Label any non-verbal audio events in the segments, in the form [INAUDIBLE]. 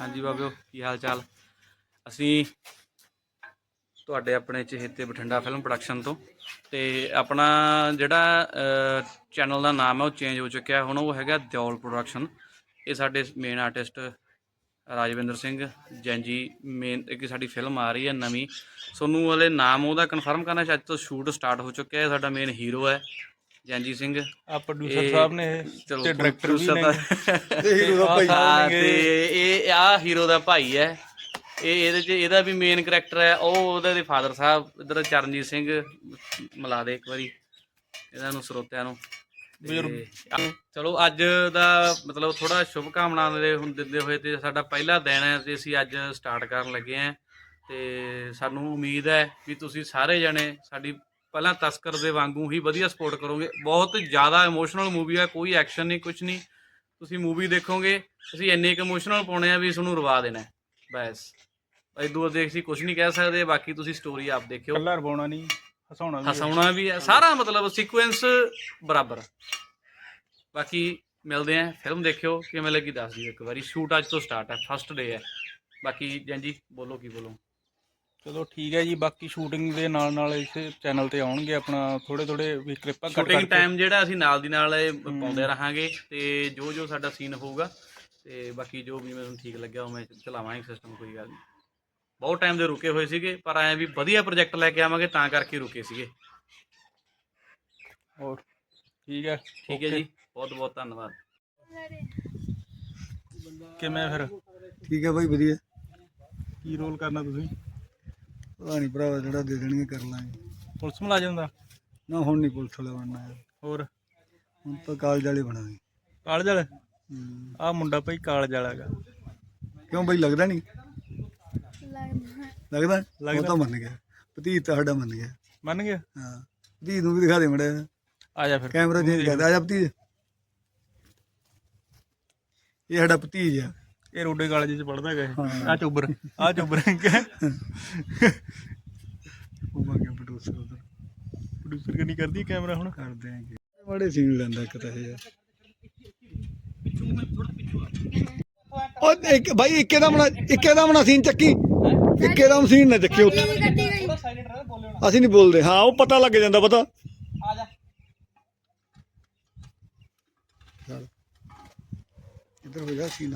ਹਾਂਜੀ ਬਾਬਿਓ, ਕੀ ਹਾਲ ਚਾਲ ਅਸੀਂ ਤੁਹਾਡੇ ਆਪਣੇ ਚਹੇਤੇ ਬਠਿੰਡਾ ਫਿਲਮ ਪ੍ਰੋਡਕਸ਼ਨ ਤੋਂ ਤੇ ਆਪਣਾ ਜਿਹੜਾ ਚੈਨਲ ਦਾ ਨਾਮ ਹੈ, ਉਹ ਚੇਂਜ ਹੋ ਚੁੱਕਿਆ। ਹੁਣ ਉਹ ਹੈਗਾ ਦਿਓਲ ਪ੍ਰੋਡਕਸ਼ਨ ਇਹ ਸਾਡੇ ਮੇਨ ਆਰਟਿਸਟ ਰਾਜਵਿੰਦਰ ਸਿੰਘ ਜੈਂਜੀ ਮੇਨ ਇੱਕ ਸਾਡੀ ਫਿਲਮ ਆ ਰਹੀ ਹੈ ਨਵੀਂ। ਸੋਨੂੰ ਹਲੇ ਨਾਮ ਉਹਦਾ ਕਨਫਰਮ ਕਰਨਾ ਸ਼ਾਇਦ ਤੋਂ ਸ਼ੂਟ ਸਟਾਰਟ ਹੋ ਚੁੱਕਿਆ ਹੈ। ਸਾਡਾ ਮੇਨ ਹੀਰੋ ਹੈ। ਜੈਂਜੀ ਸਿੰਘ। ਆ ਪ੍ਰੋਡਿਊਸਰ ਇਹ- ਸਾਹਿਬ ਨੇ ਇਹ ਚਲੋ ਤੇ ਡਾਇਰੈਕਟਰ ਵੀ ਨੇ। ਹੀਰੋ ਦਾ ਭਾਈ। ਹਾਂ, ਤੇ ਇਹ ਆ ਹੀਰੋ ਦਾ ਭਾਈ ਹੈ। ਇਹ ਇਹਦੇ ਚ ਇਹਦਾ ਵੀ ਮੇਨ ਕਰੈਕਟਰ ਹੈ। ਉਹ ਉਹਦੇ ਦੇ ਫਾਦਰ ਸਾਹਿਬ ਇਧਰ ਚਰਨਜੀਤ ਸਿੰਘ ਮਿਲਾ ਦੇ ਇੱਕ ਵਾਰੀ। ਇਹਨਾਂ ਨੂੰ ਸਰੋਤਿਆਂ ਨੂੰ। ਤੇ ਚਲੋ ਅੱਜ ਦਾ ਮਤਲਬ ਥੋੜਾ ਸ਼ੁਭ ਕਾਮਨਾ ਦੇ ਹੁਣ ਦਿੰਦੇ ਹੋਏ ਤੇ ਸਾਡਾ ਪਹਿਲਾ ਦਿਨ ਹੈ ਤੇ ਅਸੀਂ ਅੱਜ ਸਟਾਰਟ ਕਰਨ ਲੱਗੇ ਆਂ ਤੇ ਸਾਨੂੰ ਉਮੀਦ ਹੈ ਵੀ ਤੁਸੀਂ ਸਾਰੇ ਜਣੇ ਸਾਡੀ ਪਹਿਲਾਂ ਤਸਕਰ ਦੇ ਵਾਂਗੂ ਹੀ ਵਧੀਆ ਸਪੋਰਟ ਕਰੋਗੇ। ਬਹੁਤ ਜ਼ਿਆਦਾ ਇਮੋਸ਼ਨਲ ਮੂਵੀ ਹੈ ਕੋਈ ਐਕਸ਼ਨ ਨਹੀਂ ਕੁਝ ਨਹੀਂ। ਤੁਸੀਂ ਮੂਵੀ ਦੇਖੋਗੇ ਅਸੀਂ ਇੰਨੇ ਕੁ ਇਮੋਸ਼ਨਲ ਪਾਉਣੇ ਆ ਵੀ ਤੁਹਾਨੂੰ ਰਵਾ ਦੇਣਾ। ਬਸ। ਇਦੋਂ ਦੇਖ ਸੀ ਕੁਝ ਨਹੀਂ ਕਹਿ ਸਕਦੇ ਬਾਕੀ ਤੁਸੀਂ ਸਟੋਰੀ ਆਪ ਦੇਖਿਓ। ਕੱਲਾ ਰਵਾਉਣਾ ਨਹੀਂ ਹਸਾਉਣਾ ਵੀ ਹਸਾਉਣਾ ਵੀ ਹੈ। ਸਾਰਾ ਮਤਲਬ ਸੀਕੁਐਂਸ ਬਰਾਬਰ। ਬਾਕੀ ਮਿਲਦੇ ਆਂ ਫਿਲਮ ਦੇਖਿਓ ਕਿਵੇਂ ਲੱਗੀ ਦੱਸ ਦਿਓ ਇੱਕ ਵਾਰੀ। ਸ਼ੂਟ ਅੱਜ ਤੋਂ ਸਟਾਰਟ ਹੈ ਫਸਟ ਡੇ ਹੈ। ਬਾਕੀ ਜੈਂਜੀ ਬੋਲੋ ਕੀ ਬੋਲੋ। ਚਲੋ ਠੀਕ ਹੈ ਜੀ ਬਾਕੀ ਸ਼ੂਟਿੰਗ ਦੇ ਨਾਲ ਨਾਲ ਇਸੇ ਚੈਨਲ ਤੇ ਆਉਣਗੇ ਆਪਣਾ ਥੋੜੇ ਥੋੜੇ ਵੀ ਕਲਿੱਪਾਂ ਕੱਟ ਸ਼ੂਟਿੰਗ ਟਾਈਮ ਜਿਹੜਾ ਅਸੀਂ ਨਾਲ ਦੀ ਨਾਲ ਇਹ ਪਾਉਂਦੇ ਰਹਾਂਗੇ ਤੇ ਜੋ ਜੋ ਸਾਡਾ ਸੀਨ ਹੋਊਗਾ ਤੇ ਬਾਕੀ ਜੋ ਵੀ ਮੈਨੂੰ ਠੀਕ ਲੱਗਿਆ ਉਹ ਮੈਂ ਚਲਾਵਾਂਗੇ ਸਿਸਟਮ ਕੋਈ ਗੱਲ ਨਹੀਂ। ਬਹੁਤ ਟਾਈਮ ਦੇ ਰੁਕੇ ਹੋਏ ਸੀਗੇ ਪਰ ਐ ਵੀ ਵਧੀਆ ਪ੍ਰੋਜੈਕਟ ਲੈ ਕੇ ਆਵਾਂਗੇ ਤਾਂ ਕਰਕੇ ਰੁਕੇ ਸੀਗੇ। ਹੋਰ ਠੀਕ ਹੈ? ਠੀਕ ਹੈ ਜੀ ਬਹੁਤ ਬਹੁਤ ਧੰਨਵਾਦ। ਕਿਵੇਂ ਫਿਰ? ਠੀਕ ਹੈ ਬਾਈ ਵਧੀਆ। ਕੀ ਰੋਲ ਕਰਨਾ ਤੁਸੀਂ? ਪਤਾ ਨਹੀਂ ਭਰਾਵਾ ਜਿਹੜਾ ਦੇ ਦੇਣਗੇ ਕਰ ਲਾਂਗੇ। ਪੁਲਿਸ ਮੁਲਾਜ਼ਮ ਦਾ? ਨਾ ਹੁਣ ਨਹੀਂ ਪੁਲਿਸ ਵਾਲਾ ਬਣਨਾ ਯਾਰ। ਹੋਰ? ਹੁਣ ਤਾਂ ਕਾਲਜ ਵਾਲੇ ਬਣਾਂਗੇ ਕਾਲਜ ਵਾਲਾ। ਆ ਮੁੰਡਾ ਭਾਈ ਕਾਲਜ ਵਾਲਾ ਹੈਗਾ। ਕਿਉਂ ਬਾਈ ਲੱਗਦਾ ਨਹੀਂ ਲੱਗਦਾ। ਲੱਗਦਾ। ਉਹ ਤਾਂ ਮੰਨ ਗਿਆ। ਭਤੀਜ ਤਾਂ ਸਾਡਾ ਮੰਨ ਗਿਆ। ਮੰਨ ਗਿਆ? ਹਾਂ। ਭਤੀਜ ਨੂੰ ਵੀ ਦਿਖਾ ਦੇ ਮੜਾ ਆ ਜਾ ਫਿਰ। ਕੈਮਰਾ ਚੇਂਜ ਕਰਦਾ ਆ ਜਾ ਭਤੀਜ। ਇਹ ਸਾਡਾ ਭਤੀਜ ਆ। ਇਹ ਰੋਡੇ ਕਾਲਜ ਚ ਪੜਦਾ ਹੈਗਾ ਆ ਚੋਬਰ ਆ ਚੋਬਰ ਉਹ ਮੰਗਿਆ ਪ੍ਰੋਡਿਊਸਰ ਉਧਰ। ਪ੍ਰੋਡਿਊਸਰ ਕਿ ਨਹੀਂ ਕਰਦੀ ਕੈਮਰਾ ਹੁਣ? ਕਰਦੇ ਆਂ ਬੜੇ ਸੀਨ ਲੈਂਦਾ ਇੱਕ ਤਾਂ ਇਹ ਉਹ ਇੱਕ ਭਾਈ ਇੱਕੇ ਦਾ ਬਣਾ ਇੱਕੇ ਦਾ ਬਣਾ ਸੀਨ ਚੱਕੀ। ਇੱਕੇ ਦਾ ਸੀਨ ਨਾ ਚੱਕੀ ਉੱਥੇ। ਅਸੀਂ ਨਹੀਂ ਬੋਲਦੇ। ਹਾਂ ਉਹ ਪਤਾ ਲੱਗ ਜਾਂਦਾ ਪਤਾ। ਆ ਜਾ ਚੱਲ। ਇੱਧਰ ਹੋ ਜਾ ਸੀਨ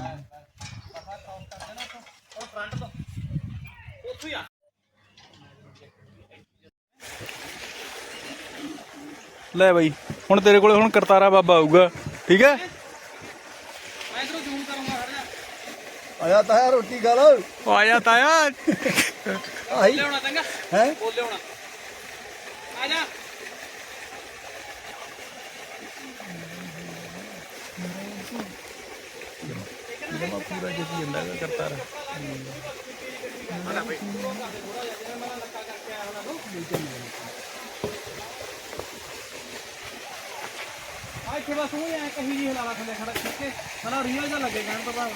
ਲੈ ਬਾਈ ਹੁਣ ਤੇਰੇ ਕੋਲੇ ਹੁਣ ਕਰਤਾਰਾ ਬਾਬਾ ਆਊਗਾ ਠੀਕ ਹੈ? ਮੈਂ ਇਧਰੋਂ ਜ਼ੂਮ ਕਰੂੰਗਾ ਖੜ ਜਾ ਆਇਆ ਤਾਂ ਰੋਟੀ ਖਾ ਲਓ ਉਹ ਆਇਆ ਤਾਇਆ। ਆਹੀ। ਲਿਆਉਣਾ ਚੰਗਾ। ਹੈ? ਬੋਲ ਲਿਆਉਣਾ। ਆ ਜਾ। ਪੂਰਾ ਜਿੱਤ ਜਾਂਦਾ ਹੈਗਾ ਕਰਤਾਰਾ। ਆ ਇੱਥੇ ਬਸ ਉਹ ਐ ਕਹੀ ਜੀ ਹਲਾਲਾ ਥੱਲੇ ਖੜਾ ਕਰਕੇ ਹਲਾ ਰੀਅਲ ਜਿਹਾ ਲੱਗੇ ਕਹਿਣ ਤੋਂ ਬਾਅਦ।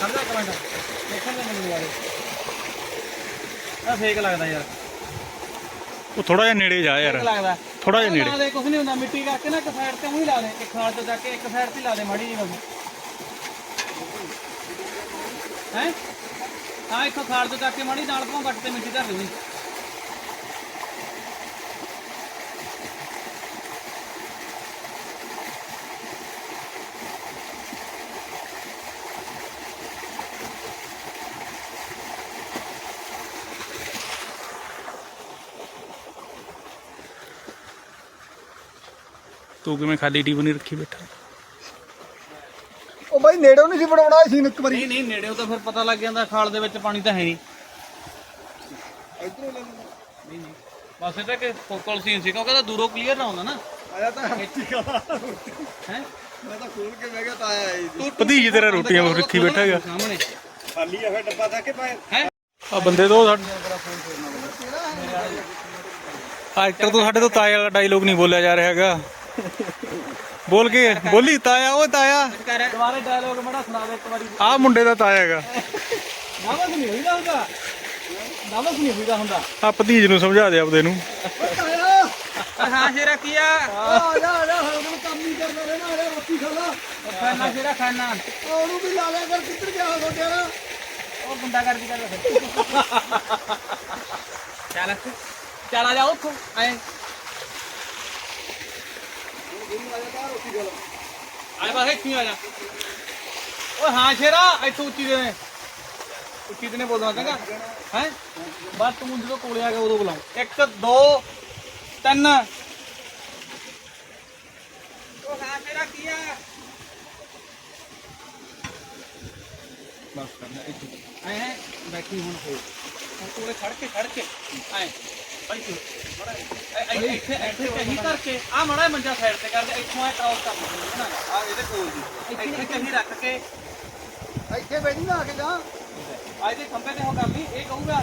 ਖੜਦਾ ਕਮੈਂਟ ਦੇਖਣ ਦੇ ਮੈਨੂੰ ਯਾਰ ਆ ਫੇਕ ਲੱਗਦਾ ਯਾਰ। ਉਹ ਥੋੜਾ ਜਿਹਾ ਨੇੜੇ ਜਾ ਯਾਰ। ਫੇਕ ਲੱਗਦਾ। ਥੋੜਾ ਜਿਹਾ ਲਾ ਨੇੜੇ। ਦੇ ਕੁਝ ਨਹੀਂ ਹੁੰਦਾ ਮਿੱਟੀ ਕਰਕੇ ਨਾ ਇੱਕ ਸਾਈਡ ਤੇ ਉਹੀ ਲਾ ਦੇ ਇੱਕ ਖਾਲ ਤੋਂ ਜਾ ਕੇ ਇੱਕ ਸਾਈਡ ਤੇ ਲਾ ਦੇ ਮਾੜੀ ਜੀ ਬਸ। ਹੈ? ਹਾਂ ਇੱਕ ਖਾਲ ਤੋਂ ਜਾ ਕੇ ਮਾੜੀ ਨਾਲ ਭਾਂ ਵੱਟ ਤੇ ਮਿੱਟੀ ਧਰ ਦੇਣੀ ਤੂੰ ਕਿਵੇਂ ਖਾਲੀ ਟੀਵੀ ਨਹੀਂ ਰੱਖੀ ਬੈਠਾ? ਉਹ ਬਾਈ ਨੇੜੋਂ ਨਹੀਂ ਸੀ ਬਣਾਉਣਾ ਸੀਨ ਇੱਕ ਵਾਰੀ। ਨਹੀਂ ਨਹੀਂ ਨੇੜਿਓਂ ਤਾਂ ਫਿਰ ਪਤਾ ਲੱਗ ਜਾਂਦਾ ਖਾਲ ਦੇ ਵਿੱਚ ਪਾਣੀ ਤਾਂ ਹੈ ਨਹੀਂ। ਇਧਰੋਂ ਲੈ ਨਹੀਂ ਨਹੀਂ। ਬਸ ਇਹ ਤਾਂ ਕਿ ਫੋਕਲ ਸੀਨ ਸੀ ਕਿਉਂਕਿ ਤਾਂ ਦੂਰੋਂ ਕਲੀਅਰ ਨਾ ਹੁੰਦਾ ਨਾ। ਆਇਆ ਤਾਂ ਖਾ ਲਾ ਹੈ? ਮੈਂ ਤਾਂ ਖੋਲ ਕੇ ਬਹਿ ਗਿਆ ਤਾਂ ਆਇਆ ਇਹ ਭਤੀਜ ਤੇਰਾ ਰੋਟੀਆਂ ਵਾਂਗ ਰੱਖੀ ਬੈਠਾ ਹੈਗਾ। ਸਾਹਮਣੇ। ਖਾਲੀ ਆ ਫਿਰ ਡੱਬਾ ਤਾਂ ਕਿ ਪਾਏ ਹੈ? ਆ ਬੰਦੇ ਤੋਂ ਸਾਡੇ ਐਕਟਰ ਤੋਂ ਸਾਡੇ ਤੋਂ ਤਾਇਆ ਵਾਲਾ ਡਾਇਲੋਗ ਨਹੀਂ ਬੋਲਿਆ ਜਾ ਰਿਹਾ ਹੈਗਾ। [LAUGHS] ਬੋਲ ਕੇ ਬੋਲੀ ਤਾਇਆ ਓਏ ਤਾਇਆ। ਦੁਬਾਰੇ ਡਾਇਲੋਗ ਮੜਾ ਸੁਣਾ ਦੇ ਇੱਕ ਵਾਰੀ। ਆ ਮੁੰਡੇ ਦਾ ਤਾਇਆ ਹੈਗਾ। ਨਾਵਾ ਨਹੀਂ ਹੋਈਦਾ ਹੁੰਦਾ। ਨਾਲੋਂ ਨਹੀਂ ਹੋਈਦਾ ਹੁੰਦਾ। ਆ ਭਤੀਜ ਨੂੰ ਸਮਝਾ ਦੇ ਆਪਦੇ ਨੂੰ। ਹਾਂ ਸ਼ੇਰਾ ਕੀ ਆ? ਆ ਜਾ ਆ ਜਾ ਹੁਣ ਕੰਮ ਨਹੀਂ ਕਰਨਾ ਰਹਿਣਾ ਆ ਜਾ ਰੋਟੀ ਖਾ ਲਾ। ਖਾਣਾ ਸ਼ੇਰਾ ਖਾਣਾ। ਉਹਨੂੰ ਵੀ ਲਾ ਲਿਆ ਕਰ ਕਿੱਧਰ ਗਿਆ ਤੁਹਾਡੇ? ਨਾਲ ਉਹ ਗੁੰਡਾ ਕਰਦੀ ਕਰ ਚੱਲ ਚੱਲ ਆ ਜਾ ਉੱਥੋਂ ਐ ਆਏ ਬਸ ਇੱਥੇ ਆ ਜਾ ਓਏ ਹਾਂ ਸ਼ੇਰਾ, ਇੱਥੋਂ ਉੱਚੀ ਦੇ ਨੇ। ਉੱਚੀ ਦੇ ਨੇ ਬੋਲਣਾ, ਚੰਗਾ। ਹੈ? ਬਸ ਤੂੰ ਜਦੋਂ ਕੋਲੇ ਆ ਗਿਆ, ਉਦੋਂ ਬੁਲਾਉ 1 2 3 ਉਹ ਹਾਂ ਸ਼ੇਰਾ ਕੀ ਆ? ਬਸ ਕਰਨਾ, ਇੱਥੇ। ਐ ਹੈ ਬੈਠੀ ਹੁਣ ਹੋ ਹੁਣ ਕੋਲੇ ਖੜ ਕੇ ਖੜ ਕੇ। ਐ ਭਾਈ ਤੂੰ ਮੜਾ ਇੱਥੇ ਇੱਥੇ ਕਹੀਂ ਕਰਕੇ ਆ ਮੜਾ ਮੰਜਾ ਸਾਈਡ ਤੇ ਕਰ ਦੇ ਇੱਥੋਂ ਐ ਕ੍ਰਾਸ ਕਰ ਲੈਣਾ ਆ ਇਹਦੇ ਕੋਲ ਦੀ ਇੱਥੇ ਕਹੀਂ ਰੱਖ ਕੇ ਇੱਥੇ ਬੈਠੀ ਨਾ ਆ ਕੇ ਜਾ ਆ ਇਹਦੇ ਖੰਭੇ ਤੇ ਹੋ ਕਰ ਲਈ ਇਹ ਕਹੂਗਾ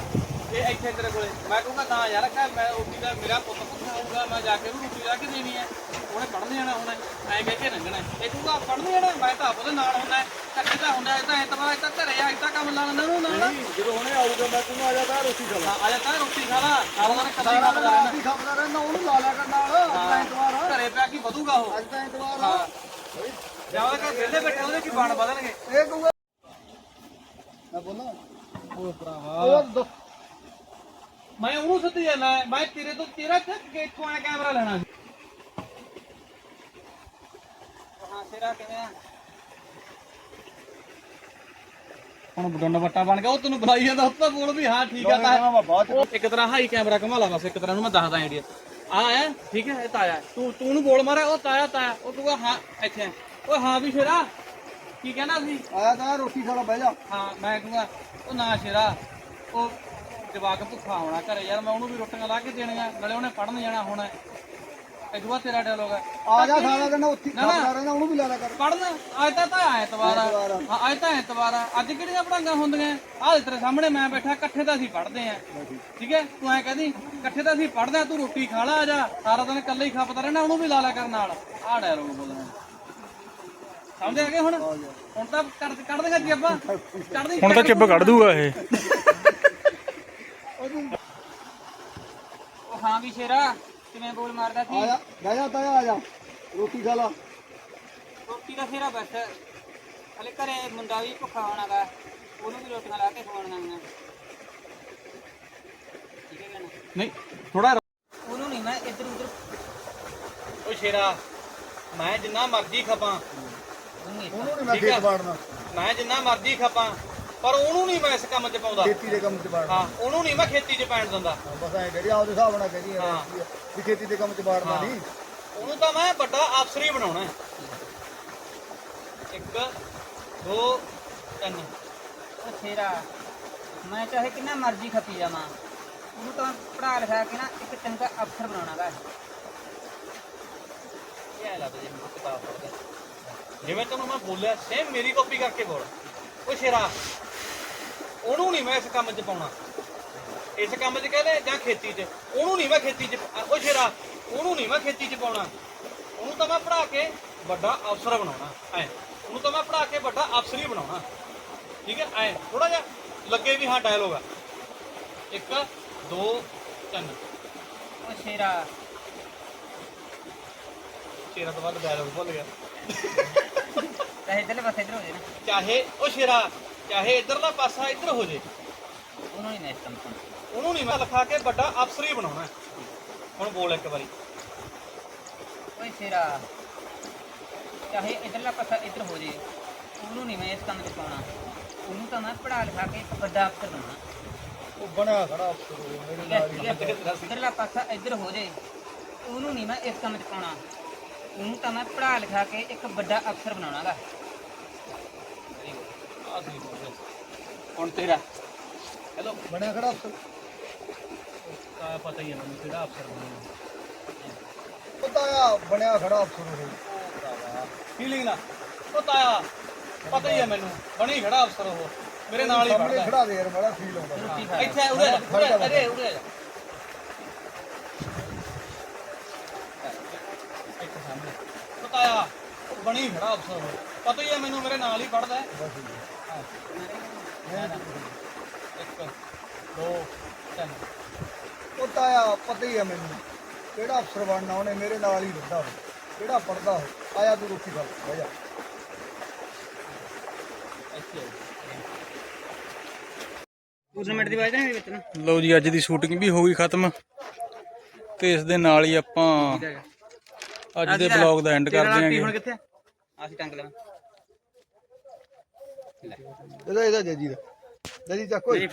ਇਹ ਇੱਥੇ ਤੇਰੇ ਕੋਲੇ। ਮੈਂ ਕਹੂੰਗਾ ਤਾਂ ਯਾਰ ਕਹ ਮੈਂ ਰੋਟੀ ਦਾ ਮੇਰਾ ਪੁੱਤ ਪੁੱਤ ਆਊਗਾ ਮੈਂ ਜਾ ਕੇ ਉਹਨੂੰ ਰੋਟੀ ਲਾ ਕੇ ਦੇਣੀ ਹੈ। ਉਹਨੇ ਪੜ੍ਹਨ ਜਾਣਾ ਹੁਣ ਐ ਕਹਿ ਕੇ ਲੰਘਣਾ ਇਹ ਕਹੂਗਾ ਪੜ੍ਹਨ ਜਾਣਾ ਮੈਂ ਤਾਂ ਉਹਦੇ ਨਾਲ ਹੁੰਦਾ ਕੱਟੇ ਤਾਂ ਹੁੰਦਾ ਇਹ ਤਾਂ ਐਤਵਾਰ ਇਹ ਤਾਂ ਘਰੇ ਆ ਇਹ ਤਾਂ ਕੰਮ ਲਾ ਲੈਂਦਾ ਉਹਨੂੰ ਨਾਲ ਜਦੋਂ ਹੁਣੇ ਆਊਗਾ ਮੈਂ ਤੈਨੂੰ ਆ ਜਾ ਤਾਂ ਰੋਟੀ ਖਾ ਲਾ। ਆ ਜਾ ਤਾਂ ਰੋਟੀ ਖਾ ਲਾ। ਸਾਰਾ ਦਿਨ ਕੱਲੀ ਸਾਰਾ ਕੰਮ ਦਿਨ ਕਰਨਾ ਆਪ ਹੀ ਖਾਂਦਾ ਰਹਿੰਦਾ ਉਹਨੂੰ ਲਾ ਲਿਆ ਕਰ ਨਾਲ ਐਤਵਾਰ ਘਰੇ ਪਿਆ ਕੀ ਵਧੂਗਾ ਉਹ। ਅੱਜ ਤਾਂ ਐਤਵਾਰ ਹਾਂ। ਆ ਜਾਂ ਉਹਦੇ ਘਰ ਵਿਹਲੇ ਬੈਠੇ ਉਹਦੇ ਕੀ ਬਣ ਬਦਲਣਗੇ ਇਹ ਕਹੂਗਾ ਮੈਂ ਬੋਲਾਂ ਉਹ ਭਰਾਵਾ। ਉਹ ਮੈਂ ਉਹਨੂੰ ਸੱਦੀ ਜਾਣਾ ਮੈਂ ਤੇਰੇ ਤੋਂ ਤੇਰਾ ਆਇਆ ਕੈਮਰਾ ਲੈਣਾ ਹਾਂ ਤੇਰਾ ਕਿਵੇਂ ਆ? ਹੁਣ ਬਡੰਡ ਵੱਟਾ ਬਣ ਗਿਆ ਉਹ ਤੈਨੂੰ ਬੁਲਾਈ ਜਾਂਦਾ ਉਹ ਤਾਂ ਬੋਲ ਵੀ ਹਾਂ ਠੀਕ ਆ ਤਾਂ ਇੱਕ ਤਰ੍ਹਾਂ ਹਾਈ ਕੈਮਰਾ ਘੁਮਾ ਲਾ ਬਸ ਇੱਕ ਤਰ੍ਹਾਂ ਨੂੰ ਮੈਂ ਦੱਸਦਾ ਆਈਡੀਆ। ਆ ਆਇਆ ਠੀਕ ਹੈ ਇਹ ਤਾਂ ਆਇਆ। ਤੂੰ ਤੂੰ ਉਹਨੂੰ ਬੋਲ ਮਾਰਿਆ ਉਹ ਤਾਇਆ ਤਾਇਆ ਉਹ ਕਹੂਗਾ ਹਾਂ ਇੱਥੇ। ਓਏ ਹਾਂ ਵੀ ਸ਼ੇਰਾ ਕੀ ਕਹਿਣਾ ਸੀ? ਆਇਆ ਤਾਂ ਰੋਟੀ ਖਾ ਲਾ ਬਹਿ ਜਾ। ਹਾਂ ਮੈਂ ਕਹੂੰਗਾ ਉਹ ਨਾ ਸ਼ੇਰਾ ਉਹ ਜਵਾਕ ਭੁੱਖਾ ਹੋਣਾ ਘਰੇ। ਯਾਰ ਮੈਂ ਉਹਨੂੰ ਵੀ ਰੋਟੀਆਂ ਲਾ ਕੇ ਦੇਣੀਆਂ ਨਾਲੇ ਉਹਨੇ ਪੜਨ ਜਾਣਾ ਹੁਣ। ਐਦੂਆ ਤੇਰਾ ਡਾਇਲੋਗ ਹੈ। ਆ ਜਾ ਸਾਰਾ ਦਿਨ ਉੱਥੇ। ਖਾਂਦਾ ਰਹਿੰਦਾ ਉਹਨੂੰ ਵੀ ਲਾ ਲਿਆ ਕਰ। ਪੜਨ ਅੱਜ ਤਾਂ ਤਾਂ ਐਤਵਾਰ ਆ। ਹਾਂ ਅੱਜ ਤਾਂ ਐਤਵਾਰ ਆ। ਅੱਜ ਕਿਹੜੀਆਂ ਪੜਾਂਗਾ ਹੁੰਦੀਆਂ? ਆਹ ਤੇਰੇ ਸਾਹਮਣੇ ਮੈਂ ਬੈਠਾ ਇਕੱਠੇ ਤਾਂ ਅਸੀਂ ਪੜਦੇ ਆ ਠੀਕ ਹੈ? ਤੂੰ ਐ ਕਹਦੀ ਇਕੱਠੇ ਤਾਂ ਅਸੀਂ ਪੜਦੇ ਆ ਤੂੰ ਰੋਟੀ ਖਾ ਲਾ ਆ ਜਾ। ਸਾਰਾ ਦਿਨ ਇਕੱਲੇ ਹੀ ਖਾਪਦਾ ਰਹਿਣਾ ਉਹਨੂੰ ਵੀ ਲਾ ਲਿਆ ਕਰ ਨਾਲ। ਆਹ ਡਾਇਲੋਗ ਬੋਲਣਾ ਸਮਝ ਆ ਗਏ ਹੁਣ? ਹੁਣ ਤਾਂ ਕੱਢ ਕੱਢ ਦੇਗਾ ਜੀ ਆਪਾਂ। ਕੱਢ ਦੇ ਹੁਣ ਤਾਂ ਚਿੱਬ ਕੱਢ ਦੂਗਾ ਇਹ। ਉਹ ਹਾਂ ਵੀ ਸ਼ੇਰਾ ਕਿਵੇਂ ਬੋਲ ਮਾਰਦਾ ਆ ਜਾ ਬਹਿ ਜਾ ਤਾਇਆ ਆ ਜਾ। ਰੋਟੀ ਖਾ ਲਾ। ਰੋਟੀ ਦਾ ਸ਼ੇਰਾ ਬਸ। ਹਲੇ ਘਰੇ ਮੁੰਡਾ ਵੀ ਭੁੱਖਾ ਹੋਣਾਗਾ ਉਹਨੂੰ ਵੀ ਰੋਟੀਆਂ ਲਾ ਕੇ ਖਵਾਉਣੀਆਂ ਨੇ ਠੀਕ ਹੈ ਨਾ ਨਹੀਂ? ਥੋੜਾ ਉਹਨੂੰ ਨਹੀਂ ਮੈਂ ਇੱਧਰ ਉੱਧਰ। ਓ ਸ਼ੇਰਾ ਮੈਂ ਜਿੰਨਾ ਮਰਜ਼ੀ ਖਪਾਂ। ਉਹਨੂੰ ਨਹੀਂ ਮੈਂ ਠੀਕ ਆ। ਖੇਤ ਵਾੜਨਾ। ਮੈਂ ਜਿੰਨਾ ਮਰਜ਼ੀ ਖਪਾਂ। ਪਰ ਉਹਨੂੰ ਨਹੀਂ ਮੈਂ ਇਸ ਕੰਮ 'ਚ ਪਾਉਂਦਾ। ਖੇਤੀ ਦੇ ਕੰਮ 'ਚ ਵਾੜਨਾ। ਹਾਂ ਉਹਨੂੰ ਨਹੀਂ ਮੈਂ ਖੇਤੀ 'ਚ ਪੈਣ ਦਿੰਦਾ। ਬਸ ਐ ਕਰੀ ਆਪਦੇ ਹਿਸਾਬ ਨਾਲ ਕਰੀ ਹਾਂ। ਵੀ ਖੇਤੀ ਦੇ ਕੰਮ 'ਚ ਵਾੜਨਾ ਹਾਂ। ਨਹੀਂ। ਉਹਨੂੰ ਤਾਂ ਮੈਂ ਵੱਡਾ ਅਫਸਰ ਹੀ ਬਣਾਉਣਾ ਹੈ। ਇੱਕ ਦੋ ਤਿੰਨ। ਉਹ ਛੇਰਾ ਮੈਂ ਚਾਹੇ ਕਿੰਨਾ ਮਰਜ਼ੀ ਖਪੀ ਜਾਵਾਂ ਉਹਨੂੰ ਤਾਂ ਪੜਾ ਲਿਖਾ ਕੇ ਨਾ ਇੱਕ ਚੰਗਾ ਅਫਸਰ ਬਣਾਉਣਾਗਾ। ਇਹ ਐ ਲੱਗਦਾ ਜਿਵੇਂ ਕਿਤਾਬ ਪੜ੍ਹਦਾ। ਜਿਵੇਂ ਤੈਨੂੰ ਮੈਂ ਬੋਲਿਆ ਸੇਮ ਮੇਰੀ ਕਾਪੀ ਕਰਕੇ ਬੋਲ। ਉਹ ਸ਼ੇਰਾ ਉਹਨੂੰ ਨਹੀਂ ਮੈਂ ਇਸ ਕੰਮ 'ਚ ਪਾਉਣਾ। ਇਸ ਕੰਮ 'ਚ ਕਹਿੰਦੇ ਜਾਂ ਖੇਤੀ 'ਚ। ਉਹਨੂੰ ਨਹੀਂ ਮੈਂ ਖੇਤੀ 'ਚ ਉਹ ਸ਼ੇਰਾ ਉਹਨੂੰ ਨਹੀਂ ਮੈਂ ਖੇਤੀ 'ਚ ਪਾਉਣਾ। ਉਹਨੂੰ ਤਾਂ ਮੈਂ ਪੜਾ ਕੇ ਵੱਡਾ ਅਫਸਰ ਬਣਾਉਣਾ ਐ। ਉਹਨੂੰ ਤਾਂ ਮੈਂ ਪੜਾ ਕੇ ਵੱਡਾ ਅਫਸਰ ਹੀ ਬਣਾਉਣਾ। ਠੀਕ ਹੈ ਐ। ਥੋੜਾ ਜਿਹਾ ਲੱਗੇ ਵੀ ਹਾਂ ਡਾਇਲੋਗ ਆ। ਇੱਕ ਦੋ ਤਿੰਨ। ਉਹ ਛੇਰਾ ਸ਼ੇਰਾ ਤੋਂ ਬਾਅਦ ਡਾਇਲੋਗ ਭੁੱਲ ਗਿਆ। ਚਾਹੇ ਇੱਧਰਲੇ ਪਾਸੇ ਇੱਧਰ ਹੋ ਜੇ ਨਾ ਚਾਹੇ ਉਹ ਸ਼ੇਰਾ ਚਾਹੇ ਇਧਰਲਾ ਪਾਸਾ ਇੱਧਰ ਹੋ ਜੇ। ਉਹਨੂੰ ਨਹੀਂ ਮੈਂ ਇਸ ਕੰਮ ਤੋਂ ਉਹਨੂੰ ਨਹੀਂ ਮੈਂ ਲਿਖਾ ਕੇ ਵੱਡਾ ਅਫਸਰ ਹੀ ਬਣਾਉਣਾ। ਹੈ। ਹੁਣ ਬੋਲ ਇੱਕ ਵਾਰੀ। ਓਏ ਛੇਰਾ ਚਾਹੇ ਇੱਧਰਲਾ ਪਾਸਾ ਇੱਧਰ ਹੋ ਜੇ ਉਹਨੂੰ ਨਹੀਂ ਮੈਂ ਇਸ ਕੰਮ 'ਚ ਪਾਉਣਾ। ਉਹਨੂੰ ਤਾਂ ਮੈਂ ਪੜਾ ਲਿਖਾ ਕੇ ਇੱਕ ਵੱਡਾ ਅਫਸਰ ਬਣਾਉਣਾ। ਉਹ ਬਣਿਆ ਖੜਾ ਅਫਸਰ ਮੇਰੇ ਹੈ ਨਾਲ ਹੀ ਠੀਕ ਹੈ ਇੱਧਰਲਾ ਪਾਸਾ ਇੱਧਰ ਹੋ ਜੇ ਉਹਨੂੰ ਨਹੀਂ ਮੈਂ ਇਸ ਕੰਮ 'ਚ ਪਾਉਣਾ। ਉਹਨੂੰ ਤਾਂ ਮੈਂ ਪੜਾ ਲਿਖਾ ਕੇ ਇੱਕ ਵੱਡਾ ਅਫਸਰ ਬਣਾਉਣਾਗਾ। ਹੁਣ ਤੇਰਾ। ਹੈਲੋ। ਬਣਿਆ ਖੜਾ ਅਫਸਰ। ਤਾਂ ਪਤਾ ਹੀ ਹੈ ਮੈਨੂੰ ਕਿਹੜਾ ਅਫਸਰ ਬਣਾਉਣਾ ਉਹ ਤਾਇਆ ਬਣਿਆ ਖੜਾ ਅਫਸਰ ਉਹ। ਫੀਲਿੰਗ ਨਾ? ਉਹ ਤਾਇਆ ਪਤਾ ਹੀ ਹੈ ਮੈਨੂੰ। ਬਣੀ ਖੜਾ ਅਫਸਰ ਉਹ। ਮੇਰੇ ਨਾਲ ਹੀ ਸਾਹਮਣੇ ਪੜਦਾ ਖੜਾ ਦੇ ਯਾਰ ਬੜਾ ਫੀਲ ਆਉਂਦਾ। ਰੋਟੀ ਖਾ ਇੱਥੇ ਆ, ਉਰੇ ਆ। ਜਾ, ਉਰੇ ਆ, ਅਰੇ ਉਰੇ ਆ। ਜਾ ਇੱਥੇ ਸਾਹਮਣੇ। ਉਹ ਤਾਇਆ ਉਹ ਬਣੀ ਖੜਾ ਅਫਸਰ ਉਹ। ਪਤਾ ਹੀ ਹੈ ਮੈਨੂੰ ਮੇਰੇ ਨਾਲ ਹੀ ਠੀਕ ਹੈ। ਇੱਕ ਦੋ ਉਹ ਤਾਇਆ ਪਤਾ ਹੀ ਆ ਮੈਨੂੰ ਕਿਹੜਾ ਅਫਸਰ ਬਣਨਾ ਉਹਨੇ ਮੇਰੇ ਨਾਲ ਹੀ ਰਹਿੰਦਾ ਉਹ ਕਿਹੜਾ ਪੜਦਾ ਉਹ। ਆਇਆ ਤੂੰ ਰੋਟੀ ਖਾ ਲੈ, ਬਹਿ ਜਾ। ਟੂਰਨਾਮੈਂਟ ਦੀ ਵਾਜ ਨਹੀਂ ਵਿੱਚ ਨਾ। ਲਓ ਜੀ ਅੱਜ ਦੀ ਸ਼ੂਟਿੰਗ ਵੀ ਹੋ ਗਈ ਖਤਮ। ਤੇ ਇਸ ਦੇ ਨਾਲ ਹੀ ਆਪਾਂ ਅੱਜ ਦੇ ਬਲੌਗ ਦਾ ਐਂਡ ਕਰਦੇ ਹੁਣ ਆਂਗੇ ਕਿੱਥੇ ਆ? ਅਸੀਂ ਟੰਗ ਲੈਣਾ। ਇਹਦਾ ਇਹਦਾ ਜੱਜੀ ਦਾ। ਜੱਜੀ ਚੱਕ ਨਹੀਂ